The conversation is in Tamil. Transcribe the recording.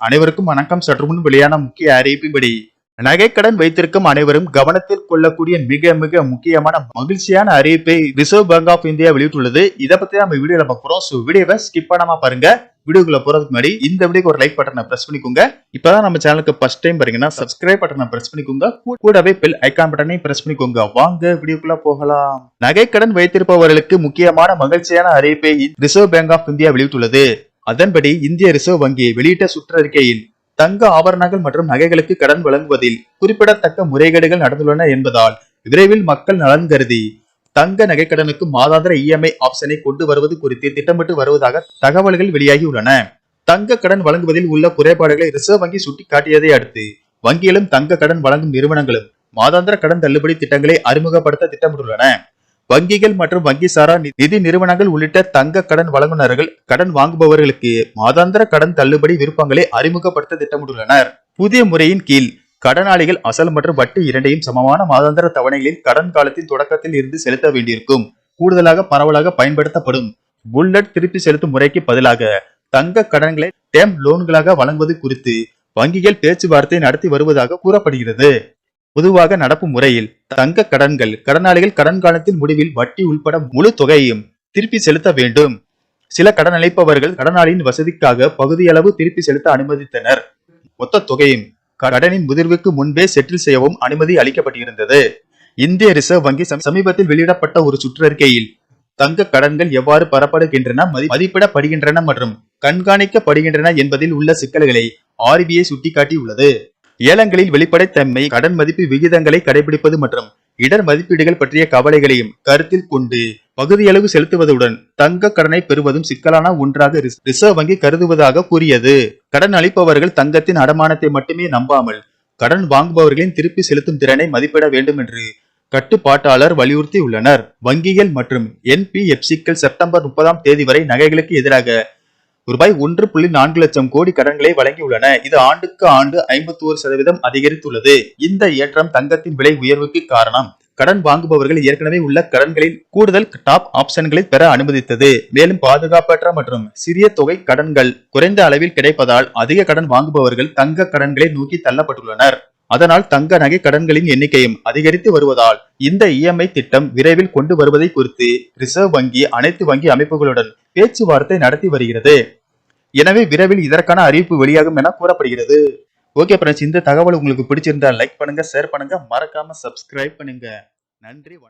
அனைவருக்கும் வணக்கம். சற்று முன் வெளியான முக்கிய அறிவிப்பின்படி நகைக்கடன் வைத்திருக்கும் அனைவரும் கவனத்தில் கொள்ளக்கூடிய மிக மிக முக்கியமான மகிழ்ச்சியான அறிவிப்பை ரிசர்வ் பேங்க் ஆஃப் இந்தியா வெளியிட்டுள்ளது. இதை பத்தி நம்ம வீடியோல பார்க்க ஸோ வீடியோவை ஸ்கிப் பண்ணாம பாருங்க. வீடியோக்குள்ள போறதுக்கு முன்னாடி இந்த வீடியோக்கு ஒரு லைக் பட்டனை பிரஸ் பண்ணிக்கோங்க. இப்பதான் நம்ம சேனலுக்கு ஃபர்ஸ்ட் டைம் பாருங்கன்னா சப்ஸ்கிரைப் பட்டனை பிரஸ் பண்ணிக்கோங்க. கூடவே பெல் ஐக்கான் பட்டனை பிரஸ் பண்ணிக்கோங்க. வாங்க வீடியோக்குள்ள போகலாம். நகைக்கடன் வைத்திருப்பவர்களுக்கு முக்கியமான மகிழ்ச்சியான அறிவிப்பை ரிசர்வ் பேங்க் ஆஃப் இந்தியா வெளியிட்டுள்ளது. அதன்படி இந்திய ரிசர்வ் வங்கி வெளியிட்ட சுற்றறிக்கையில் தங்க ஆபரணங்கள் மற்றும் நகைகளுக்கு கடன் வழங்குவதில் குறிப்பிடத்தக்க முறைகேடுகள் நடந்துள்ளன என்பதால் விரைவில் மக்கள் நலன் கருதி தங்க நகைக்கடனுக்கு மாதாந்திர இஎம்ஐ ஆப்ஷனை கொண்டு வருவது குறித்து திட்டமிட்டு வருவதாக தகவல்கள் வெளியாகியுள்ளன. தங்க கடன் வழங்குவதில் உள்ள குறைபாடுகளை ரிசர்வ் வங்கி சுட்டிக்காட்டியதை அடுத்து வங்கிகளும் தங்க கடன் வழங்கும் நிறுவனங்களும் மாதாந்திர கடன் தள்ளுபடி திட்டங்களை அறிமுகப்படுத்த திட்டமிட்டுள்ளன. வங்கிகள் மற்றும் வங்கி சாரா நிதி நிறுவனங்கள் உள்ளிட்ட தங்க கடன் வழங்குனர்கள் கடன் வாங்குபவர்களுக்கு மாதாந்திர கடன் தள்ளுபடி விருப்பங்களை அறிமுகப்படுத்த திட்டமிட்டுள்ளனர். புதிய முறையின் கீழ் கடனாளிகள் அசல் மற்றும் வட்டி இரண்டையும் சமமான மாதாந்திர தவணைகளில் கடன் காலத்தின் தொடக்கத்தில் இருந்து செலுத்த வேண்டியிருக்கும். கூடுதலாக பரவலாக பயன்படுத்தப்படும். புல்லட் திருப்பி செலுத்தும் முறைக்கு பதிலாக தங்க கடன்களை டேம் லோன்களாக வழங்குவது குறித்து வங்கிகள் பேச்சுவார்த்தை நடத்தி வருவதாக கூறப்படுகிறது. பொதுவாக நடப்பு முறையில் தங்க கடன்கள் கடனாளிகள் கடன் காலத்தின் முடிவில் வட்டி உள்பட முழு தொகையையும் திருப்பி செலுத்த வேண்டும். சில கடன் அளிப்பவர்கள் கடனாளியின் வசதிக்காக பகுதியளவு திருப்பி செலுத்த அனுமதித்தனர். மொத்த தொகையும் கடனின் முதிர்வுக்கு முன்பே செட்டில் செய்யவும் அனுமதி அளிக்கப்பட்டிருந்தது. இந்திய ரிசர்வ் வங்கி சமீபத்தில் வெளியிடப்பட்ட ஒரு சுற்றறிக்கையில் தங்க கடன்கள் எவ்வாறு பெறப்படுகின்றன மதிப்பிடப்படுகின்றன மற்றும் கண்காணிக்கப்படுகின்றன என்பதில் உள்ள சிக்கல்களை ஆர்பிஐ சுட்டிக்காட்டியுள்ளது. ஏலங்களில் வெளிப்படைத்தன்மை கடன் மதிப்பு விகிதங்களை கடைபிடிப்பது மற்றும் இடர் மதிப்பீடுகள் பற்றிய கவலைகளையும் கருத்தில் கொண்டு பகுதியளவு செலுத்துவதுடன் தங்க கடனை பெறுவதும் சிக்கலான ஒன்றாக ரிஸ்- ரிசர்வ் வங்கி கருதுவதாக கூறியது. கடன் அளிப்பவர்கள் தங்கத்தின் அடமானத்தை மட்டுமே நம்பாமல் கடன் வாங்குபவர்களின் திருப்பி செலுத்தும் திறனை மதிப்பிட வேண்டும் என்று கட்டுப்பாட்டாளர் வலியுறுத்தியுள்ளனர். வங்கிகள் மற்றும் என்பிஎஃப்சிக்கள் செப்டம்பர் முப்பதாம் தேதி வரை நகைகளுக்கு எதிராக ரூபாய் ஒன்று புள்ளி நான்கு லட்சம் கோடி கடன்களை வழங்கியுள்ளன. இது ஆண்டுக்கு ஆண்டு ஐம்பத்தி ஒரு சதவீதம் அதிகரித்துள்ளது. இந்த ஏற்றம் தங்கத்தின் விலை உயர்வுக்கு காரணம். கடன் வாங்குபவர்கள் ஏற்கனவே உள்ள கடன்களில் கூடுதல் டாப் ஆப்ஷன்களை பெற அனுமதித்தது. மேலும் பாதுகாப்பற்ற மற்றும் சிறிய தொகை கடன்கள் குறைந்த அளவில் கிடைப்பதால் அதிக கடன் வாங்குபவர்கள் தங்க கடன்களை நோக்கி தள்ளப்பட்டுள்ளனர். அதனால் தங்க நகை கடன்களின் எண்ணிக்கையும் அதிகரித்து வருவதால் இந்த இஎம்ஐ திட்டம் விரைவில் கொண்டு வருவதை குறித்து ரிசர்வ் வங்கி அனைத்து வங்கி அமைப்புகளுடன் பேச்சுவார்த்தை நடத்தி வருகிறது. எனவே விரைவில் இதற்கான அறிவிப்பு வெளியாகும் என கூறப்படுகிறது. ஓகே ஃப்ரெண்ட்ஸ் இந்த தகவல் உங்களுக்கு பிடிச்சிருந்தா லைக் பண்ணுங்க ஷேர் பண்ணுங்க. மறக்காம சப்ஸ்கிரைப் பண்ணுங்க. நன்றி வணக்கம்.